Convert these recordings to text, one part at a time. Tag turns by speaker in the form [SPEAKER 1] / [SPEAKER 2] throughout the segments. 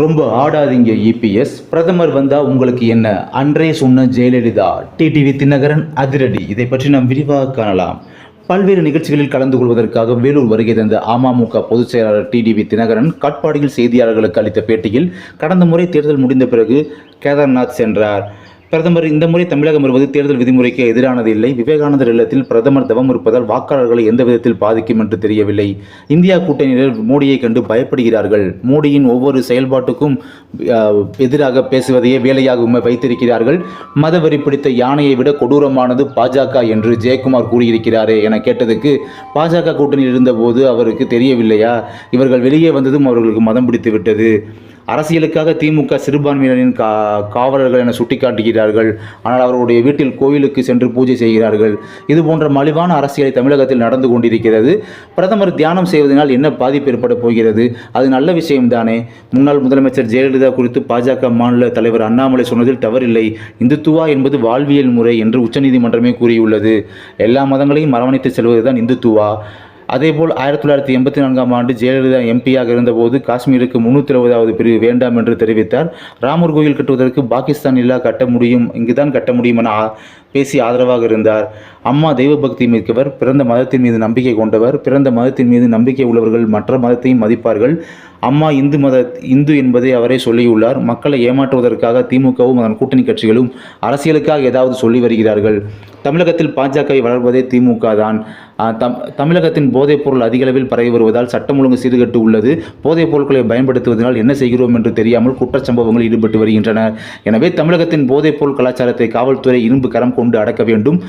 [SPEAKER 1] ரொம்ப ஆடாதீங்க இபிஎஸ் பிரதமர் வந்தா உங்களுக்கு என்ன? அன்றே சொன்ன ஜெயலலிதா டிடிவி தினகரன் அதிரடி. இதை பற்றி நாம் விரிவாக காணலாம். பல்வேறு நிகழ்ச்சிகளில் கலந்து கொள்வதற்காக வேலூர் வருகை தந்த அமமுக பொதுச் செயலாளர் டிடிவி தினகரன் காட்பாடியில் செய்தியாளர்களுக்கு அளித்த பேட்டியில் கடந்த முறை தேர்தல் முடிந்த பிறகு கேதார்நாத் சென்றார். பிரதமர் இந்த முறை தமிழகம் வருவது தேர்தல் விதிமுறைக்கு எதிரானது இல்லை. விவேகானந்தர் இல்லத்தில் பிரதமர் தவம் இருப்பதால் வாக்காளர்களை எந்த விதத்தில் பாதிக்கும் என்று தெரியவில்லை. இந்தியா கூட்டணியினர் மோடியை கண்டு பயப்படுகிறார்கள். மோடியின் ஒவ்வொரு செயல்பாட்டுக்கும் எதிராக பேசுவதையே வேலையாக வைத்திருக்கிறார்கள். மதவெறி பிடித்த யானையை விட கொடூரமானது பாஜக என்று ஜெயக்குமார் கூறியிருக்கிறாரே என கேட்டதுக்கு பாஜக கூட்டணியில் இருந்தபோது அவருக்கு தெரியவில்லையா? இவர்கள் வெளியே வந்ததும் அவர்களுக்கு மதம் பிடித்து விட்டது அரசியலுக்காக திமுக சிறுபான்மையினரின் கா காவலர்கள் என சுட்டிக்காட்டுகிறார்கள். ஆனால் அவர்களுடைய வீட்டில் கோயிலுக்கு சென்று பூஜை செய்கிறார்கள். இது போன்ற மலிவான அரசியலை தமிழகத்தில் நடந்து கொண்டிருக்கிறது. பிரதமர் தியானம் செய்வதனால் என்ன பாதிப்பு ஏற்பட போகிறது? அது நல்ல விஷயம்தானே. முன்னாள் முதலமைச்சர் ஜெயலலிதா குறித்து பாஜக மாநில தலைவர் அண்ணாமலை சொன்னதில் தவறில்லை. இந்துத்துவா என்பது வாழ்வியல் முறை என்று உச்சநீதிமன்றமே கூறியுள்ளது. எல்லா மதங்களையும் அரவணைத்து செல்வதுதான் இந்துத்துவா. அதேபோல் ஆயிரத்தி தொள்ளாயிரத்தி எண்பத்தி நான்காம் ஆண்டு ஜெயலலிதா எம்பியாக இருந்தபோது காஷ்மீருக்கு முன்னூற்றி இருபதாவது பிரிவு வேண்டாம் என்று தெரிவித்தார். ராமர் கோயில் கட்டுவதற்கு பாகிஸ்தான் இல்லா கட்ட முடியும் இங்குதான் கட்ட முடியும் என பேசி ஆதரவாக இருந்தார். அம்மா தெய்வ பக்தி மிக்கவர் பிறந்த மதத்தின் மீது நம்பிக்கை கொண்டவர் பிறந்த மதத்தின் மீது நம்பிக்கை உள்ளவர்கள் மற்ற மதத்தையும் மதிப்பார்கள். அம்மா இந்து மத இந்து என்பதை அவரே சொல்லியுள்ளார். மக்களை ஏமாற்றுவதற்காக திமுகவும் அதன் கூட்டணி கட்சிகளும் அரசியலுக்காக ஏதாவது சொல்லி வருகிறார்கள். தமிழகத்தில் பாஜகவை வளர்வதே திமுக தான். தம் தமிழகத்தின் போதைப் பொருள் அதிகளவில் பரவி வருவதால் சட்டம் ஒழுங்கு சீர்கட்டு உள்ளது. போதைப் பொருட்களை பயன்படுத்துவதனால் என்ன செய்கிறோம் என்று தெரியாமல் குற்றச்சம்பவங்கள் ஈடுபட்டு வருகின்றனர் எனவே தமிழகத்தின் போதைப் பொருள் கலாச்சாரத்தை காவல்துறை இரும்பு கரம் கொண்டு அடக்க வேண்டும்.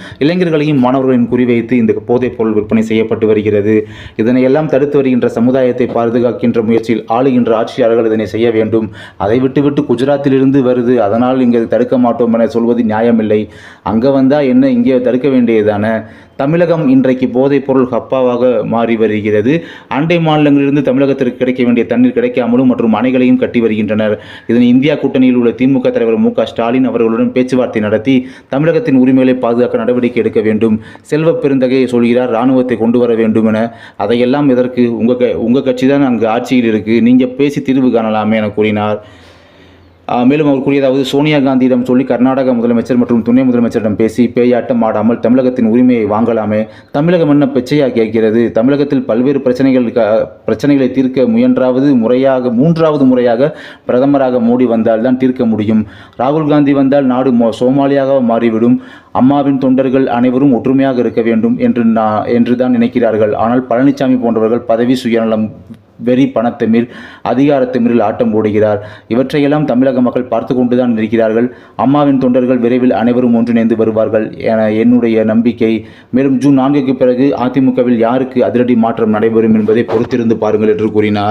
[SPEAKER 1] இளைஞர்களையும் மாணவர்களின் குறிவைத்து இந்த போதைப் பொருள் விற்பனை செய்யப்பட்டு வருகிறது. இதனை எல்லாம் தடுத்து வருகின்ற சமுதாயத்தை பாதுகாக்கின்ற முயற்சியில் ஆளுகின்ற ஆட்சியாளர்கள் இதனை செய்ய வேண்டும். அதை விட்டுவிட்டு குஜராத்திலிருந்து வருது. அதனால் இங்கே தடுக்க மாட்டோம் என சொல்வது நியாயமில்லை. அங்கே வந்தால் என்ன? இங்கே தடுக்க வேண்டியதான தமிழகம் இன்றைக்கு போதைப் பொருள் ஹப்பாவாக மாறி வருகிறது. அண்டை மாநிலங்களிலிருந்து தமிழகத்திற்கு கிடைக்க வேண்டிய தண்ணீர் கிடைக்காமலும் மற்றும் அணைகளையும் கட்டி வருகின்றனர். இதனை இந்தியா கூட்டணியில் உள்ள திமுக தலைவர் மு க ஸ்டாலின் அவர்களுடன் பேச்சுவார்த்தை நடத்தி தமிழகத்தின் உரிமைகளை பாதுகாக்க நடவடிக்கை எடுக்க வேண்டும். செல்வ பெருந்தகையை சொல்கிறார் இராணுவத்தை கொண்டு வர வேண்டும் என. அதையெல்லாம் இதற்கு உங்கள் க உங்கள் கட்சி தான் அங்கு ஆட்சியில் இருக்குது நீங்கள் பேசி தீர்வு காணலாமே என கூறினார். மேலும் அவர் கூறியதாவது சோனியா காந்தியிடம் சொல்லி கர்நாடக முதலமைச்சர் மற்றும் துணை முதலமைச்சரிடம் பேசி பேயாட்டம் ஆடாமல் தமிழகத்தின் உரிமையை வாங்கலாமே. தமிழகம் என்ன பிச்சையாக கேட்கிறது தமிழகத்தில் பல்வேறு பிரச்சனைகள் பிரச்சனைகளை தீர்க்க முயன்றாவது முறையாக மூன்றாவது முறையாக பிரதமராக மோடி வந்தால் தான் தீர்க்க முடியும். ராகுல் காந்தி வந்தால் நாடு மோ சோமாலியாக மாறிவிடும். அம்மாவின் தொண்டர்கள் அனைவரும் ஒற்றுமையாக இருக்க வேண்டும் என்று நான் என்று தான் நினைக்கிறார்கள். ஆனால் பழனிசாமி போன்றவர்கள் பதவி சுயநலம் வெறி பணத்திமிர் அதிகாரத்திமிரில் ஆட்டம் போடுகிறார். இவற்றையெல்லாம் தமிழக மக்கள் பார்த்து கொண்டுதான் இருக்கிறார்கள். அம்மாவின் தொண்டர்கள் விரைவில் அனைவரும் ஒன்றிணைந்து வருவார்கள் என என்னுடைய நம்பிக்கை. மேலும் ஜூன் நான்குக்கு பிறகு அதிமுகவில் யாருக்கு அதிரடி மாற்றம் நடைபெறும் என்பதை பொறுத்திருந்து பாருங்கள் என்று கூறினார்.